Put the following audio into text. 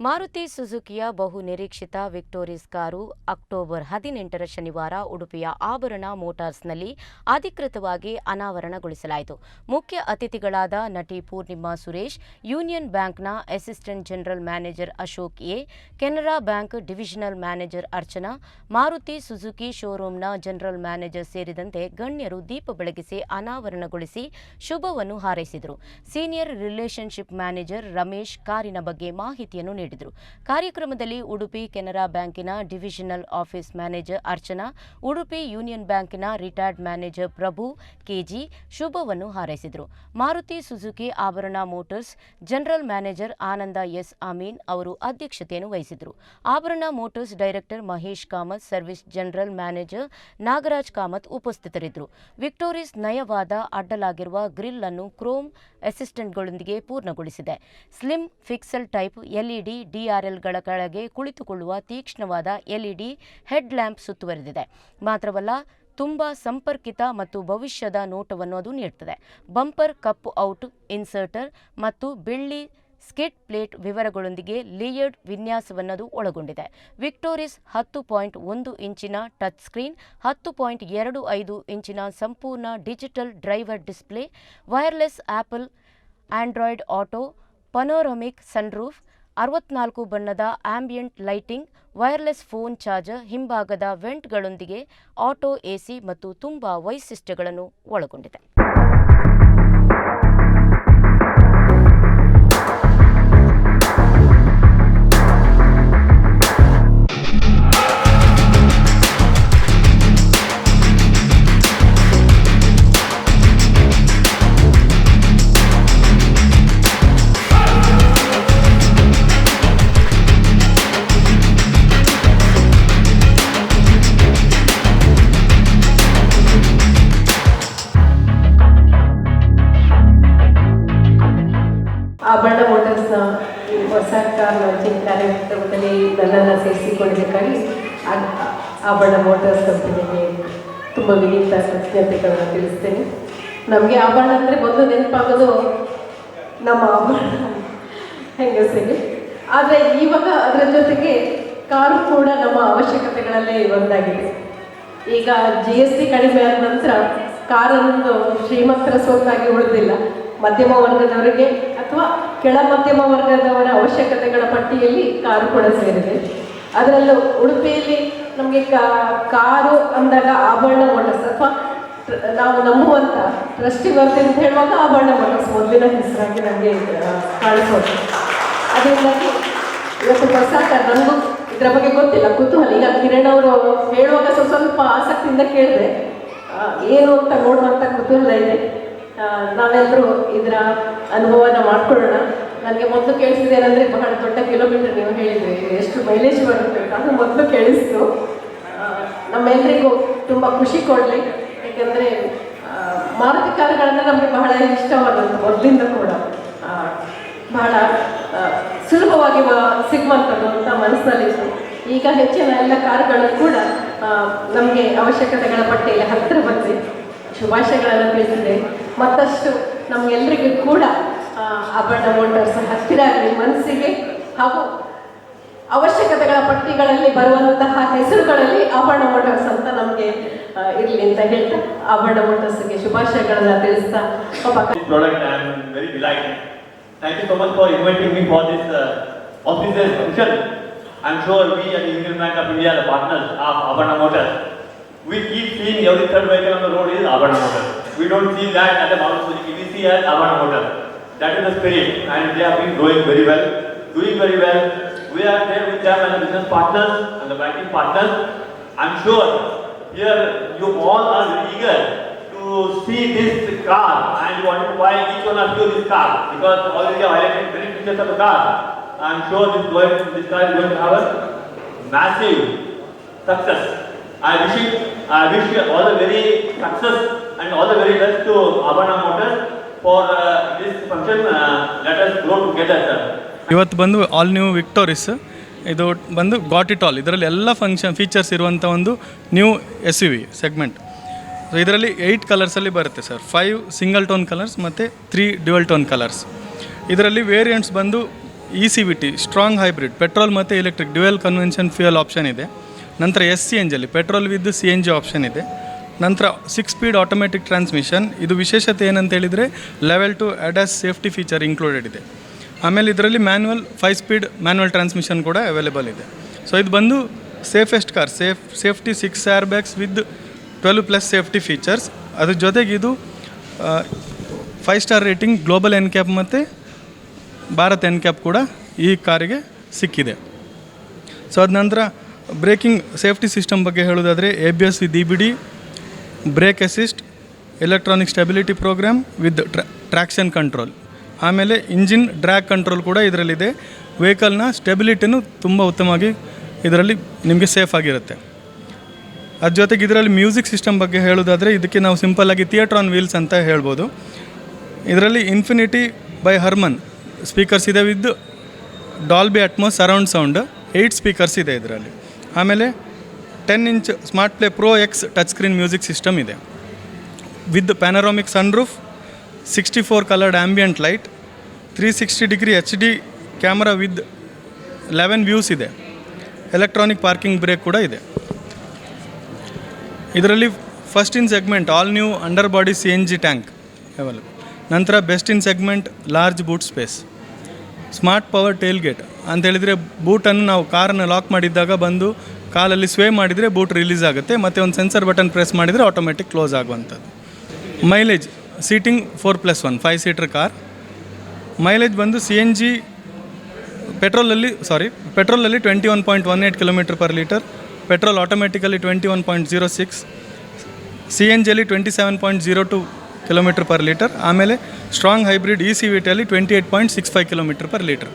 ಮಾರುತಿ ಸುಜುಕಿಯ ಬಹು ನಿರೀಕ್ಷಿತ ವಿಕ್ಟೋರಿಸ್ car October ಹದಿನೆಂಟರ ಶನಿವಾರ ಉಡುಪಿಯ ಆಭರಣ ಮೋಟಾರ್ಸ್ನಲ್ಲಿ ಅಧಿಕೃತವಾಗಿ ಅನಾವರಣಗೊಳಿಸಲಾಯಿತು. ಮುಖ್ಯ ಅತಿಥಿಗಳಾದ ನಟಿ ಪೂರ್ಣಿಮಾ ಸುರೇಶ್, ಯೂನಿಯನ್ ಬ್ಯಾಂಕ್ನ assistant general manager Ashok A, Canara bank divisional manager Archana, Maruti Suzuki ಶೋರೂಂನ general manager ಸೇರಿದಂತೆ ಗಣ್ಯರು ದೀಪ ಬೆಳಗಿಸಿ ಅನಾವರಣಗೊಳಿಸಿ ಶುಭವನ್ನು ಹಾರೈಸಿದರು. ಸೀನಿಯರ್ ರಿಲೇಷನ್ಶಿಪ್ ಮ್ಯಾನೇಜರ್ ರಮೇಶ್ ಕಾರಿನ ಬಗ್ಗೆ ಮಾಹಿತಿಯನ್ನು ನೀಡಿದರು. ಕಾರ್ಯಕ್ರಮದಲ್ಲಿ ಉಡುಪಿ, ಕೆನರಾ ಬ್ಯಾಂಕಿನ divisional office manager Archana, Udupi union ಬ್ಯಾಂಕಿನ retired manager Prabhu K G ಹಾರೈಸಿದರು. Maruti Suzuki Abharana motors general manager Ananda S Ameen ಅವರು ಅಧ್ಯಕ್ಷತೆಯನ್ನು ವಹಿಸಿದರು. Abharana motors director Mahesh Kamath, service general manager Nagaraj Kamath ಉಪಸ್ಥಿತರಿದ್ದರು. ವಿಕ್ಟೋರಿಸ್ ನಯವಾದ ಅಡ್ಡಲಾಗಿರುವ grill ಅನ್ನು chrome ಅಸಿಸ್ಟೆಂಟ್ಗಳೊಂದಿಗೆ ಪೂರ್ಣಗೊಳಿಸಿದೆ. ಸ್ಲಿಮ್ ಫಿಕ್ಸೆಲ್ ಟೈಪ್ ಎಲ್ಇಡಿ ಡಿಆರ್ಎಲ್ಗಳ ಕೆಳಗೆ ಕುಳಿತುಕೊಳ್ಳುವ ತೀಕ್ಷ್ಣವಾದ ಎಲ್ಇಡಿ ಹೆಡ್ ಲ್ಯಾಂಪ್ ಸುತ್ತುವರೆದಿದೆ. ಮಾತ್ರವಲ್ಲ, ತುಂಬ ಸಂಪರ್ಕಿತ ಮತ್ತು ಭವಿಷ್ಯದ ನೋಟವನ್ನು ಅದು ನೀಡುತ್ತದೆ ಬಂಪರ್, ಕಪ್ ಔಟ್, ಇನ್ಸರ್ಟರ್ ಮತ್ತು ಬೆಳ್ಳಿ ಸ್ಕಿಟ್ ಪ್ಲೇಟ್ ವಿವರಗಳೊಂದಿಗೆ ಲೇಯರ್ಡ್ ವಿನ್ಯಾಸವನ್ನದು ಒಳಗೊಂಡಿದೆ. ವಿಕ್ಟೋರಿಸ್ ಹತ್ತು ಪಾಯಿಂಟ್ ಒಂದು ಇಂಚಿನ ಟಚ್ ಸ್ಕ್ರೀನ್, ಹತ್ತು ಪಾಯಿಂಟ್ ಎರಡು ಐದು ಇಂಚಿನ ಸಂಪೂರ್ಣ digital driver display, wireless Apple, Android auto, panoramic sunroof ಅರವತ್ನಾಲ್ಕು ಬಣ್ಣದ ambient lighting, wireless phone charger ಹಿಂಭಾಗದ ವೆಂಟ್ಗಳೊಂದಿಗೆ ಆಟೋ ಎಸಿ ಮತ್ತು ತುಂಬಾ ವೈಶಿಷ್ಟ್ಯಗಳನ್ನು ಒಳಗೊಂಡಿದೆ. ಆಭರಣ ಮೋಟರ್ಸ್ನ ಹೊಸ ಕಾರ್ ಲಾಂಚಿಂಗ್ ಕಾರ್ಯಕ್ರಮದಲ್ಲಿ ನನ್ನನ್ನು ಸೇರಿಸಿಕೊಂಡಿದ್ದಕ್ಕಾಗಿ ಆ- ಆಭರಣ ಮೋಟರ್ಸ್ ಕಂಪನಿಗೆ ತುಂಬ ವಿನೀತ ಕೃತಜ್ಞತೆಗಳನ್ನು ತಿಳಿಸ್ತೇನೆ. ನಮಗೆ ಆಭರಣ ಅಂದರೆ ಮೊದಲು ನೆನಪಾಗೋದು ನಮ್ಮ ಆಭರಣ ಹೆಂಗಸರಿಗೆ. ಆದರೆ ಇವಾಗ ಅದರ ಜೊತೆಗೆ ಕಾರು ಕೂಡ ನಮ್ಮ ಅವಶ್ಯಕತೆಗಳಲ್ಲೇ ಒಂದಾಗಿದೆ. ಈಗ ಜಿ ಎಸ್ ಟಿ ಕಡಿಮೆ ಆದ ನಂತರ ಕಾರನ್ನು ಶ್ರೀಮಂತರ ಸೋತಾಗಿ ಉಳಿದಿಲ್ಲ. ಮಧ್ಯಮ ವರ್ಗದವರಿಗೆ ಅಥವಾ ಕೆಳ ಮಧ್ಯಮ ವರ್ಗದವರ ಅವಶ್ಯಕತೆಗಳ ಪಟ್ಟಿಯಲ್ಲಿ ಕಾರು ಕೂಡ ಸೇರಿದೆ. ಅದರಲ್ಲೂ ಉಡುಪಿಯಲ್ಲಿ ನಮಗೆ ಕಾರು ಅಂದಾಗ ಆಭರಣ ಮೋಟರ್ಸ್ ಅಥವಾ ನಾವು ನಂಬುವಂಥ ಟ್ರಸ್ಟಿ ವರ್ತಿ ಅಂತ ಹೇಳುವಾಗ ಆಭರಣ ಮೋಟರ್ಸ್ ಮೊದಲಿನ ಹೆಸರಾಗಿ ನಮಗೆ ಕಾಣಿಸೋದು. ಅದರಿಂದಾಗಿ ಇವತ್ತು ಹೊಸ ನನಗೂ ಇದರ ಬಗ್ಗೆ ಗೊತ್ತಿಲ್ಲ, ಕುತೂಹಲ. ಈಗ ಕಿರಣ್ ಅವರು ಹೇಳುವಾಗ ಸ್ವಲ್ಪ ಸ್ವಲ್ಪ ಆಸಕ್ತಿಯಿಂದ ಕೇಳಿದೆ. ಏನು ಅಂತ ನೋಡುವಂಥ ಕುತೂಹಲ ಇದೆ. ನಾವೆಲ್ಲರೂ ಇದರ ಅನುಭವನ ಮಾಡ್ಕೊಳ್ಳೋಣ. ನನಗೆ ಮೊದಲು ಕೇಳಿಸಿದೆ ಏನಂದರೆ, ಬಹಳ ದೊಡ್ಡ ಕಿಲೋಮೀಟರ್ ನೀವು ಹೇಳಿದ್ರಿ. ಎಷ್ಟು ಮೈಲೇಜ್ ಬರುತ್ತೆ ಅಂತ. ಮೊದಲು ಕೇಳಿಸ್ತು. ನಮ್ಮೆಲ್ಲರಿಗೂ ತುಂಬ ಖುಷಿ ಕೊಡಲಿ. ಯಾಕೆಂದರೆ ಮಾರುತಿ ಕಾರುಗಳನ್ನು ನಮಗೆ ಬಹಳ ಇಷ್ಟವಾದದ್ದು ಮೊದಲಿಂದ ಕೂಡ. ಬಹಳ ಸುಲಭವಾಗಿ ಸಿಗುವಂಥದ್ದು ಅಂತ ಮನಸ್ಸಿನಲ್ಲಿತ್ತು ಈಗ ಹೆಚ್ಚಿನ ಎಲ್ಲ ಕಾರುಗಳು ಕೂಡ ನಮಗೆ ಅವಶ್ಯಕತೆಗಳ ಪಟ್ಟಿಯಲ್ಲಿ ಹತ್ತಿರ ಬಂದಿದೆ. ಶುಭಾಶಯಗಳನ್ನು ತಿಳಿಸಿದೆ. ಮತ್ತಷ್ಟು ನಮಗೆಲ್ಲರಿಗೂ ಕೂಡ ಆಭರಣ ಮೋಟರ್ಸ್ ಹತ್ತಿರ ಆಗಲಿ ಮನಸ್ಸಿಗೆ ಹಾಗೂ ಅವಶ್ಯಕತೆಗಳ ಪಟ್ಟಿಗಳಲ್ಲಿ ಬರುವಂತಹ ಹೆಸರುಗಳಲ್ಲಿ ಆಭರಣ ಮೋಟರ್ಸ್ ಅಂತ ನಮಗೆ ಇರಲಿ ಅಂತ ಹೇಳ್ತಾ ಆಭರಣ ಮೋಟರ್ಸ್ಗೆ ಶುಭಾಶಯಗಳನ್ನ ತಿಳಿಸ್ತಾ I am. Thank you so much for inviting me for this uh, officer's function. I'm sure we at the Indian Bank of India, are the partners of Abana Motors, we keep seeing every third vehicle on the road is Abana Motors. We don't see that as a Maruti Suzuki, we see as Avarna Motors. That is the spirit and they have been growing very well, doing very well. We are there with them as the business partners and the banking partners. I'm sure here you all are eager to see this car and you want to buy each one of you this car because already I highlighted many features of the car. I'm sure this, going, this car is going to have a massive success. I wish it, I wish you all the very success and all the very best to Abana Motors for uh, this function. Uh, let us grow together, sir. ಇವತ್ತು ಬಂದು all new ವಿಕ್ಟೋರಿಸ್ ಇದು ಬಂದು got it all ಇದರಲ್ಲಿ ಎಲ್ಲ function features ಇರುವಂಥ ಒಂದು new S U V segment so ಇದರಲ್ಲಿ eight ಕಲರ್ಸಲ್ಲಿ ಬರುತ್ತೆ sir five single tone colours ಮತ್ತು ತ್ರೀ ಡ್ಯುವಲ್ ಟೋನ್ ಕಲರ್ಸ್ ಇದರಲ್ಲಿ ವೇರಿಯಂಟ್ಸ್ ಬಂದು E C V T strong hybrid petrol ಮತ್ತು electric dual convention fuel option ಇದೆ. ನಂತರ ಎಸ್ ಸಿ ಎನ್ ಜಲ್ಲಿ petrol with C N G option ಇದೆ. ನಂತರ six speed automatic transmission ಇದು ವಿಶೇಷತೆ ಏನಂತ ಹೇಳಿದರೆ level two ADAS safety feature included ಇದೆ. ಆಮೇಲೆ ಇದರಲ್ಲಿ manual five speed manual transmission ಕೂಡ ಅವೈಲೇಬಲ್ ಇದೆ. ಸೊ ಇದು ಬಂದು safest car safe safety six air bags with twelve plus safety features ಅದ್ರ ಜೊತೆಗೆ ಇದು five star rating global N CAP ಮತ್ತು ಭಾರತ್ ಎನ್ ಕ್ಯಾಪ್ ಕೂಡ ಈ ಕಾರಿಗೆ ಸಿಕ್ಕಿದೆ. ಸೊ ಅದ ನಂತರ ಬ್ರೇಕಿಂಗ್ ಸೇಫ್ಟಿ ಸಿಸ್ಟಮ್ ಬಗ್ಗೆ ಹೇಳೋದಾದರೆ A B S with D B D brake assist electronic stability program with traction control ಆಮೇಲೆ ಇಂಜಿನ್ ಡ್ರ್ಯಾಗ್ ಕಂಟ್ರೋಲ್ ಕೂಡ ಇದರಲ್ಲಿದೆ. ವೆಹಿಕಲ್ನ ಸ್ಟೆಬಿಲಿಟಿನೂ ತುಂಬ ಉತ್ತಮವಾಗಿ ಇದರಲ್ಲಿ ನಿಮಗೆ ಸೇಫ್ ಆಗಿರುತ್ತೆ. ಅದ್ರ ಜೊತೆಗೆ ಇದರಲ್ಲಿ ಮ್ಯೂಸಿಕ್ ಸಿಸ್ಟಮ್ ಬಗ್ಗೆ ಹೇಳೋದಾದರೆ ಇದಕ್ಕೆ ನಾವು ಸಿಂಪಲ್ಲಾಗಿ ಥಿಯೇಟ್ರಾನ್ ವೀಲ್ಸ್ ಅಂತ ಹೇಳ್ಬೋದು. ಇದರಲ್ಲಿ ಇನ್ಫಿನಿಟಿ ಬೈ ಹರ್ಮನ್ ಸ್ಪೀಕರ್ಸ್ ಇದೆ with Dolby Atmos surround sound eight speakers ಇದೆ ಇದರಲ್ಲಿ. ಆಮೇಲೆ ten inch smart play pro X touch screen music system ಇದೆ. With panoramic sunroof sixty four coloured ambient light three sixty degree H D camera with eleven views ಇದೆ. Electronic parking brake ಕೂಡ ಇದೆ. ಇದರಲ್ಲಿ first in segment all new under body C N G tank ನಂತರ best in segment large boot space smart power tail gate ಅಂತ ಹೇಳಿದರೆ ಬೂಟನ್ನು ನಾವು ಕಾರನ್ನು lock ಮಾಡಿದ್ದಾಗ ಬಂದು ಕಾಲಲ್ಲಿ ಸ್ವೇ ಮಾಡಿದರೆ ಬೂಟ್ ರಿಲೀಸ್ ಆಗುತ್ತೆ, ಮತ್ತು ಒಂದು ಸೆನ್ಸರ್ ಬಟನ್ ಪ್ರೆಸ್ ಮಾಡಿದರೆ ಆಟೋಮೆಟಿಕ್ ಕ್ಲೋಸ್ ಆಗುವಂಥದ್ದು. Mileage seating four plus one five seater car mileage ಬಂದು ಸಿ ಎನ್ ಜಿ ಪೆಟ್ರೋಲಲ್ಲಿ sorry ಪೆಟ್ರೋಲಲ್ಲಿ twenty one point one eight kilometre per litre petrol automatically twenty one point zero six C N ಜಿಯಲ್ಲಿ twenty seven point zero two kilometre per litre ಆಮೇಲೆ strong hybrid E C V ಟಿಯಲ್ಲಿ twenty eight point six five kilometre per litre